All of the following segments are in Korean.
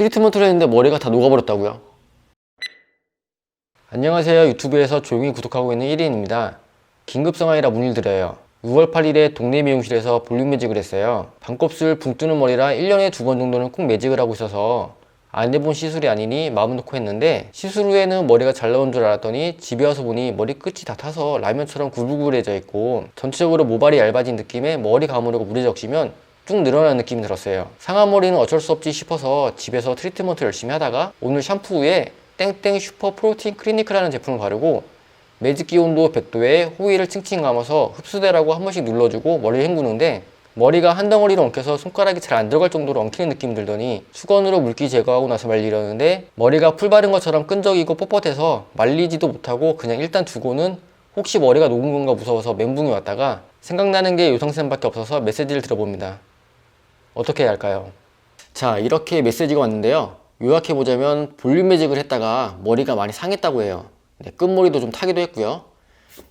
트리트먼트를 했는데 머리가 다 녹아버렸다고요? 안녕하세요. 유튜브에서 조용히 구독하고 있는 1인입니다. 긴급 상황이라 문의를 드려요. 6월 8일에 동네 미용실에서 볼륨 매직을 했어요. 반곱슬 붕 뜨는 머리라 1년에 두 번 정도는 꼭 매직을 하고 있어서 안 해본 시술이 아니니 마음 놓고 했는데 시술 후에는 머리가 잘 나온 줄 알았더니 집에 와서 보니 머리 끝이 다 타서 라면처럼 구불구불해져 있고 전체적으로 모발이 얇아진 느낌에 머리 감으려고 물에 적시면 쭉 늘어나는 느낌이 들었어요. 상한 머리는 어쩔 수 없지 싶어서 집에서 트리트먼트 열심히 하다가 오늘 샴푸 후에 땡땡 슈퍼 프로틴 클리니크라는 제품을 바르고 매직 기 온도 100도에 호일을 칭칭 감아서 흡수되라고 한 번씩 눌러주고 머리를 헹구는데 머리가 한 덩어리로 엉켜서 손가락이 잘 안 들어갈 정도로 엉키는 느낌 들더니 수건으로 물기 제거하고 나서 말리려는데 머리가 풀 바른 것처럼 끈적이고 뻣뻣해서 말리지도 못하고 그냥 일단 두고는 혹시 머리가 녹은 건가 무서워서 멘붕이 왔다가 생각나는 게 요성쌤밖에 없어서 메시지를 들어봅니다. 어떻게 해야 할까요? 자, 이렇게 메시지가 왔는데요. 요약해보자면 볼륨 매직을 했다가 머리가 많이 상했다고 해요. 네, 끝머리도 좀 타기도 했고요.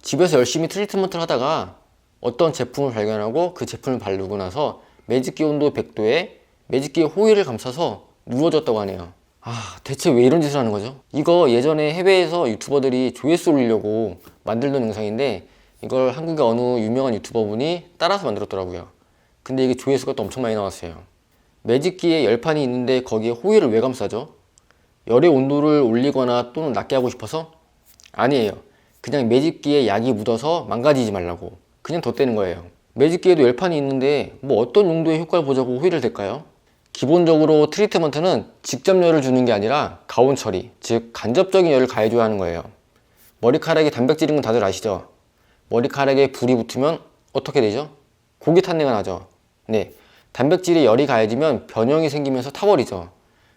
집에서 열심히 트리트먼트를 하다가 어떤 제품을 발견하고 그 제품을 바르고 나서 매직기 온도 100도에 매직기에 호일을 감싸서 누워졌다고 하네요. 아, 대체 왜 이런 짓을 하는 거죠? 이거 예전에 해외에서 유튜버들이 조회수 올리려고 만들던 영상인데 이걸 한국의 어느 유명한 유튜버분이 따라서 만들었더라고요. 근데 이게 조회수가 또 엄청 많이 나왔어요. 매직기에 열판이 있는데 거기에 호일을 왜 감싸죠? 열의 온도를 올리거나 또는 낮게 하고 싶어서? 아니에요. 그냥 매직기에 약이 묻어서 망가지지 말라고. 그냥 덧대는 거예요. 매직기에도 열판이 있는데 뭐 어떤 용도의 효과를 보자고 호일을 댈까요? 기본적으로 트리트먼트는 직접 열을 주는 게 아니라 가온 처리, 즉 간접적인 열을 가해줘야 하는 거예요. 머리카락에 단백질인 건 다들 아시죠? 머리카락에 불이 붙으면 어떻게 되죠? 고기 탄내가 나죠. 네, 단백질에 열이 가해지면 변형이 생기면서 타버리죠.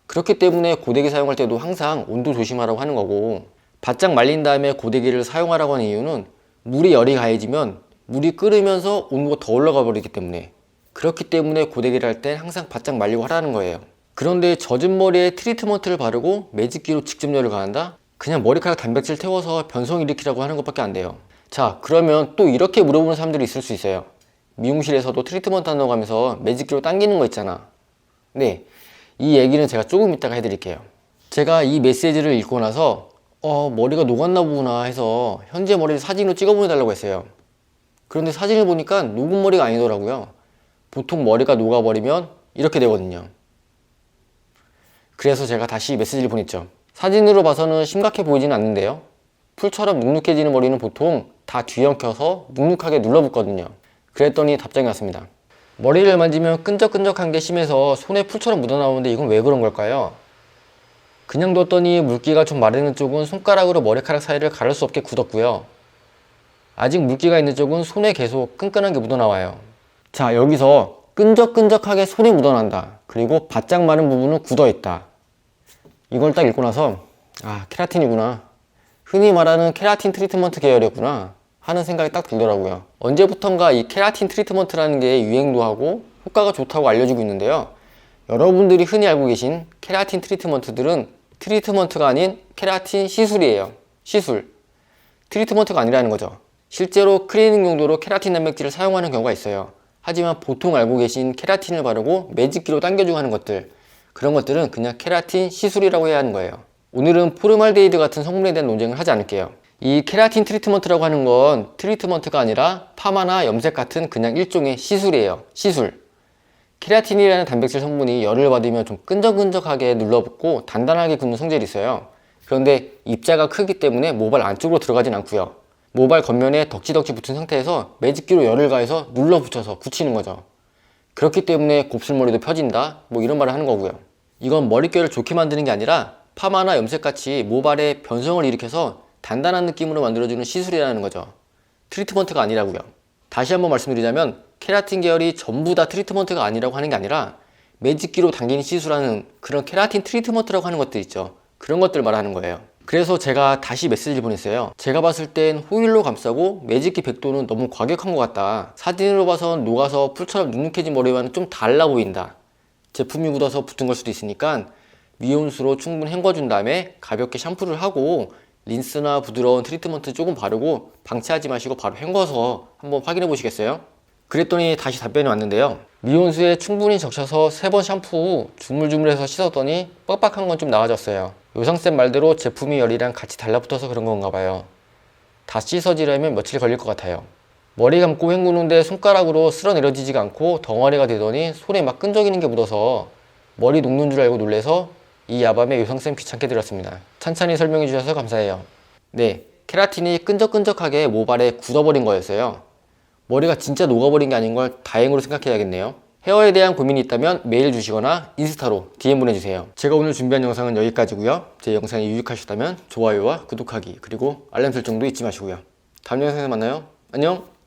그렇기 때문에 고데기 사용할 때도 항상 온도 조심하라고 하는 거고 바짝 말린 다음에 고데기를 사용하라고 하는 이유는 물에 열이 가해지면 물이 끓으면서 온도가 더 올라가 버리기 때문에 그렇기 때문에 고데기를 할 땐 항상 바짝 말리고 하라는 거예요. 그런데 젖은 머리에 트리트먼트를 바르고 매직기로 직접 열을 가한다? 그냥 머리카락 단백질 태워서 변성 일으키라고 하는 것밖에 안 돼요. 자, 그러면 또 이렇게 물어보는 사람들이 있을 수 있어요. 미용실에서도 트리트먼트 한다고 하면서 매직기로 당기는 거 있잖아. 네, 이 얘기는 제가 조금 이따가 해드릴게요. 제가 이 메시지를 읽고 나서 어, 머리가 녹았나 보구나 해서 현재 머리를 사진으로 찍어 보내달라고 했어요. 그런데 사진을 보니까 녹은 머리가 아니더라고요. 보통 머리가 녹아버리면 이렇게 되거든요. 그래서 제가 다시 메시지를 보냈죠. 사진으로 봐서는 심각해 보이지는 않는데요. 풀처럼 눅눅해지는 머리는 보통 다 뒤엉켜서 눅눅하게 눌러붙거든요. 그랬더니 답장이 왔습니다. 머리를 만지면 끈적끈적한 게 심해서 손에 풀처럼 묻어나오는데 이건 왜 그런 걸까요? 그냥 뒀더니 물기가 좀 마르는 쪽은 손가락으로 머리카락 사이를 가를 수 없게 굳었고요. 아직 물기가 있는 쪽은 손에 계속 끈끈한 게 묻어나와요. 자, 여기서 끈적끈적하게 손에 묻어난다. 그리고 바짝 마른 부분은 굳어있다. 이걸 딱 읽고 나서, 아, 케라틴이구나. 흔히 말하는 케라틴 트리트먼트 계열이었구나. 하는 생각이 딱 들더라고요. 언제부턴가 이 케라틴 트리트먼트라는 게 유행도 하고 효과가 좋다고 알려지고 있는데요. 여러분들이 흔히 알고 계신 케라틴 트리트먼트들은 트리트먼트가 아닌 케라틴 시술이에요. 시술. 트리트먼트가 아니라는 거죠. 실제로 클리닝 용도로 케라틴 단백질을 사용하는 경우가 있어요. 하지만 보통 알고 계신 케라틴을 바르고 매직기로 당겨주고 하는 것들 그런 것들은 그냥 케라틴 시술이라고 해야 하는 거예요. 오늘은 포르말데이드 같은 성분에 대한 논쟁을 하지 않을게요. 이 케라틴 트리트먼트라고 하는 건 트리트먼트가 아니라 파마나 염색 같은 그냥 일종의 시술이에요. 시술. 케라틴이라는 단백질 성분이 열을 받으면 좀 끈적끈적하게 눌러붙고 단단하게 굳는 성질이 있어요. 그런데 입자가 크기 때문에 모발 안쪽으로 들어가진 않고요. 모발 겉면에 덕지덕지 붙은 상태에서 매직기로 열을 가해서 눌러붙여서 굳히는 거죠. 그렇기 때문에 곱슬머리도 펴진다 뭐 이런 말을 하는 거고요. 이건 머릿결을 좋게 만드는 게 아니라 파마나 염색같이 모발에 변성을 일으켜서 단단한 느낌으로 만들어주는 시술이라는 거죠. 트리트먼트가 아니라고요. 다시 한번 말씀드리자면 케라틴 계열이 전부 다 트리트먼트가 아니라고 하는 게 아니라 매직기로 당기는 시술하는 그런 케라틴 트리트먼트라고 하는 것들 있죠. 그런 것들 말하는 거예요. 그래서 제가 다시 메시지를 보냈어요. 제가 봤을 땐 호일로 감싸고 매직기 100도는 너무 과격한 것 같다. 사진으로 봐선 녹아서 풀처럼 눅눅해진 머리와는 좀 달라 보인다. 제품이 묻어서 붙은 걸 수도 있으니까 미온수로 충분히 헹궈준 다음에 가볍게 샴푸를 하고 린스나 부드러운 트리트먼트 조금 바르고 방치하지 마시고 바로 헹궈서 한번 확인해 보시겠어요? 그랬더니 다시 답변이 왔는데요. 미온수에 충분히 적셔서 세 번 샴푸 후 주물주물해서 씻었더니 뻑뻑한 건 좀 나아졌어요. 요상쌤 말대로 제품이 열이랑 같이 달라붙어서 그런 건가 봐요. 다 씻어지려면 며칠 걸릴 것 같아요. 머리 감고 헹구는데 손가락으로 쓸어내려지지가 않고 덩어리가 되더니 손에 막 끈적이는 게 묻어서 머리 녹는 줄 알고 놀래서 이 야밤에 요상쌤 귀찮게 드렸습니다. 찬찬히 설명해 주셔서 감사해요. 네, 케라틴이 끈적끈적하게 모발에 굳어버린 거였어요. 머리가 진짜 녹아버린 게 아닌 걸 다행으로 생각해야겠네요. 헤어에 대한 고민이 있다면 메일 주시거나 인스타로 DM 보내주세요. 제가 오늘 준비한 영상은 여기까지고요. 제 영상이 유익하셨다면 좋아요와 구독하기 그리고 알람 설정도 잊지 마시고요. 다음 영상에서 만나요. 안녕!